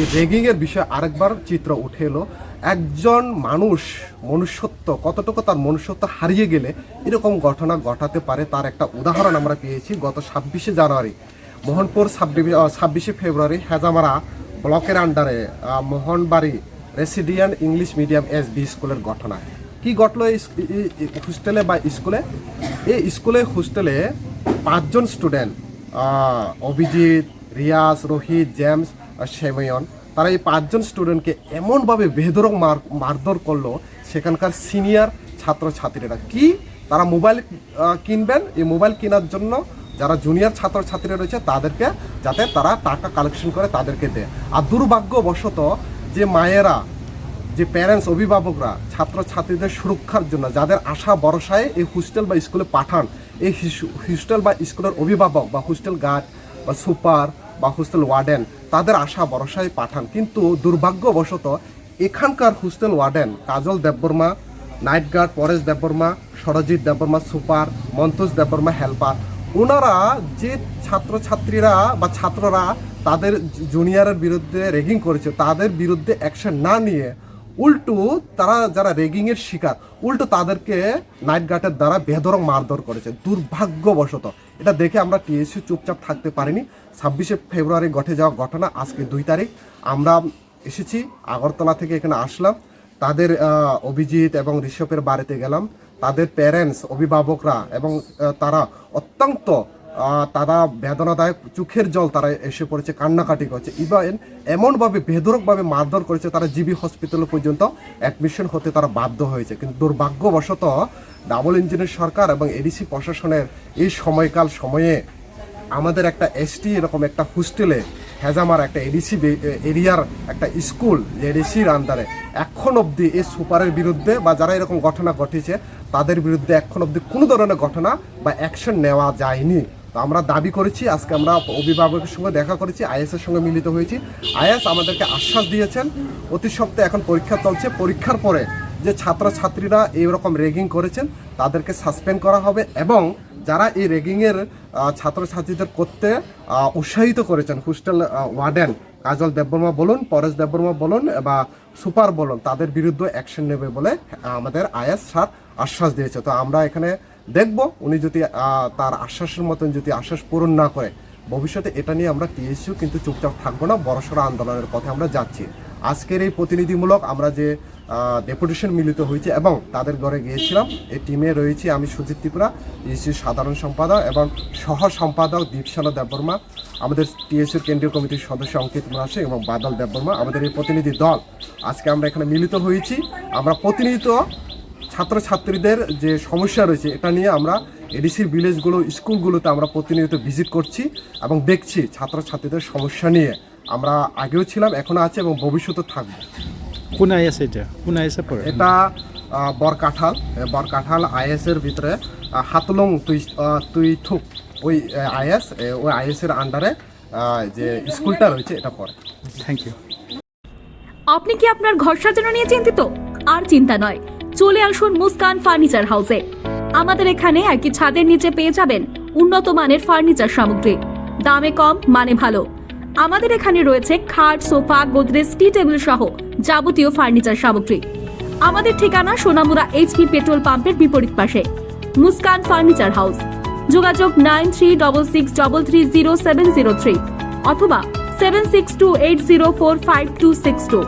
এই রেগিং এর বিষয়ে আরেকবার চিত্র উঠে এলো। একজন মানুষ মনুষ্যত্ব, কতটুকু তার মনুষ্যত্ব হারিয়ে গেলে এরকম ঘটনা ঘটাতে পারে তার একটা উদাহরণ আমরা পেয়েছি গত ছাব্বিশে জানুয়ারি। মোহনপুর ছাব্বিশে ফেব্রুয়ারি হেজামারা ব্লকের আন্ডারে Mohanbari residential English medium S B স্কুলের ঘটনা। কি ঘটলো হোস্টেলে বা স্কুলে? এই স্কুলে, হোস্টেলে পাঁচজন স্টুডেন্ট অভিজিৎ, রিয়াজ, রোহিত, জেমস সেময়ন, তারা এই পাঁচজন স্টুডেন্টকে এমনভাবে বেধরক মার মারধর করল, সেখানকার সিনিয়র ছাত্রছাত্রীরা। কি? তারা মোবাইল কিনবেন? এই মোবাইল কেনার জন্য যারা জুনিয়র ছাত্রছাত্রীরা রয়েছে, তাদেরকে যাতে তারা টাকা কালেকশন করে তাদেরকে দেয়। আর দুর্ভাগ্যবশত যে মায়েরা, যে প্যারেন্টস অভিভাবকরা ছাত্রছাত্রীদের সুরক্ষার জন্য যাদের আশা ভরসায় এই হোস্টেল বা স্কুলে পাঠান, এই হিস- হোস্টেল বা স্কুলের অভিভাবক বা হোস্টেল গার্ড বা সুপার বা হোস্টেল ওয়ার্ডেন তাদের আশা ভরসায় পাঠান। কিন্তু দুর্ভাগ্যবশত এখানকার hostel warden Kajal Debbarma night guard Paresh Debbarma, Sarajit Debbarma super, Montoj Debbarma helper. ওনারা যে ছাত্রছাত্রীরা বা ছাত্ররা তাদের জুনিয়রের বিরুদ্ধে রেগিং করেছে, তাদের বিরুদ্ধে অ্যাকশন না নিয়ে উল্টো তারা যারা রেগিংয়ের শিকার, উল্টো তাদেরকে নাইট গার্ডের দ্বারা বেধরক মারধর করেছে। দুর্ভাগ্যবশত এটা দেখে আমরা টিএসসি চুপচাপ থাকতে পারিনি। ছাব্বিশে ফেব্রুয়ারি ঘটে যাওয়া ঘটনা, আজকে দুই তারিখ। আমরা এসেছি, আগরতলা থেকে এখানে আসলাম। তাদের অভিজিৎ এবং ঋষভের বাড়িতে গেলাম। তাদের প্যারেন্টস অভিভাবকরা এবং তারা অত্যন্ত তারা বেদনাদায়ক চোখের জল তারা এসে পড়েছে, কান্নাকাটি করছে। ইভেন এমনভাবে বেদরকভাবে মারধর করেছে তারা জিবি হসপিটাল পর্যন্ত অ্যাডমিশন হতে তারা বাধ্য হয়েছে। কিন্তু দুর্ভাগ্যবশত ডাবল ইঞ্জিনের সরকার এবং এডিসি প্রশাসনের এই সময়কাল সময়ে আমাদের একটা এসটি এরকম একটা হোস্টেলে হেজামার একটা এডিসি এরিয়ার একটা স্কুল যে এডিসির আন্ডারে এখন অবধি এই সুপারের বিরুদ্ধে বা যারা এরকম ঘটনা ঘটেছে তাদের বিরুদ্ধে এখন অবধি কোনো ধরনের ঘটনা বা অ্যাকশন নেওয়া যায়নি। তো আমরা দাবি করেছি, আজকে আমরা অভিভাবকের সঙ্গে দেখা করেছি, আইএস এর সঙ্গে মিলিত হয়েছি। আইএস আমাদেরকে আশ্বাস দিয়েছেন, অতি সপ্তাহে এখন পরীক্ষা চলছে। পরীক্ষার পরে যে ছাত্রছাত্রীরা এইরকম রেগিং করেছেন, তাদেরকে সাসপেন্ড করা হবে এবং যারা এই রেগিংয়ের ছাত্রছাত্রীদের করতে উৎসাহিত করেছেন, হোস্টেল ওয়ার্ডেন কাজল দেববর্মা বলুন, পরেশ দেববর্মা বলুন বা সুপার বলুন, তাদের বিরুদ্ধে অ্যাকশন নেবে বলে আমাদের আয়াস স্যার আশ্বাস দিয়েছে। তো আমরা এখানে দেখব, উনি যদি তার আশ্বাসের মতন যদি আশ্বাস পূরণ না করে, ভবিষ্যতে এটা নিয়ে আমরা টিএসইউ কিন্তু চুপচাপ থাকব না, বড়সড় আন্দোলনের পথে আমরা যাচ্ছি। আজকের এই প্রতিনিধিমূলক আমরা যে ডেপুটেশন মিলিত হয়েছে এবং তাদের ঘরে গিয়েছিলাম, এই টিমে রয়েছে আমি সুজিত ত্রিপুরা ইসির সাধারণ সম্পাদক এবং সহ সম্পাদক দীপসানা দেববর্মা, আমাদের টিএসির কেন্দ্রীয় কমিটির সদস্য অঙ্কিত মাসে এবং বাদল দেববর্মা, আমাদের এই প্রতিনিধি দল। আজকে আমরা এখানে মিলিত হয়েছি, আমরা প্রতিনিধিত্ব ছাত্রছাত্রীদের যে সমস্যা রয়েছে এটা নিয়ে আমরা এডিসির ভিলেজগুলো স্কুলগুলোতে আমরা প্রতিনিয়ত ভিজিট করছি এবং দেখছি ছাত্রছাত্রীদের সমস্যা নিয়ে। আমরা আগেও ছিলাম এখনও আছে এবং ভবিষ্যতে থাকবে। কোন আই আছে এটা? কোন আই পড়ে এটা বরকাঠাল। বরকাঠাল আইএস এর ভিতরে হাতলং তুই তুই থুক ওই আইএস ওই আইএস এর আন্ডারে যে স্কুলটা রয়েছে এটা পড়ে থ্যাংক ইউ আপনি কি আপনার ঘর সাজানো নিয়ে চিন্তিত? আর চিন্তা নয়। চলে আসুন মুস্কান ফার্নিচার হাউসে। আমাদের এখানে একই ছাদের নিচে পেয়ে যাবেন উন্নত মানের ফার্নিচার সামগ্রী। দামে কম মানে ভালো। আমাদের এখানে রয়েছে খাট, সোফা, গোদরেজ, টি টেবিল সহ যাবতীয় ফার্নিচার সামগ্রী। আমাদের ঠিকানা সোনামুড়া এইচপি পেট্রোল পাম্পের বিপরীত পাশে। Muskan furniture house. যোগাযোগ nine three double six double three zero seven zero three অথবা seven six two eight zero four five two six two.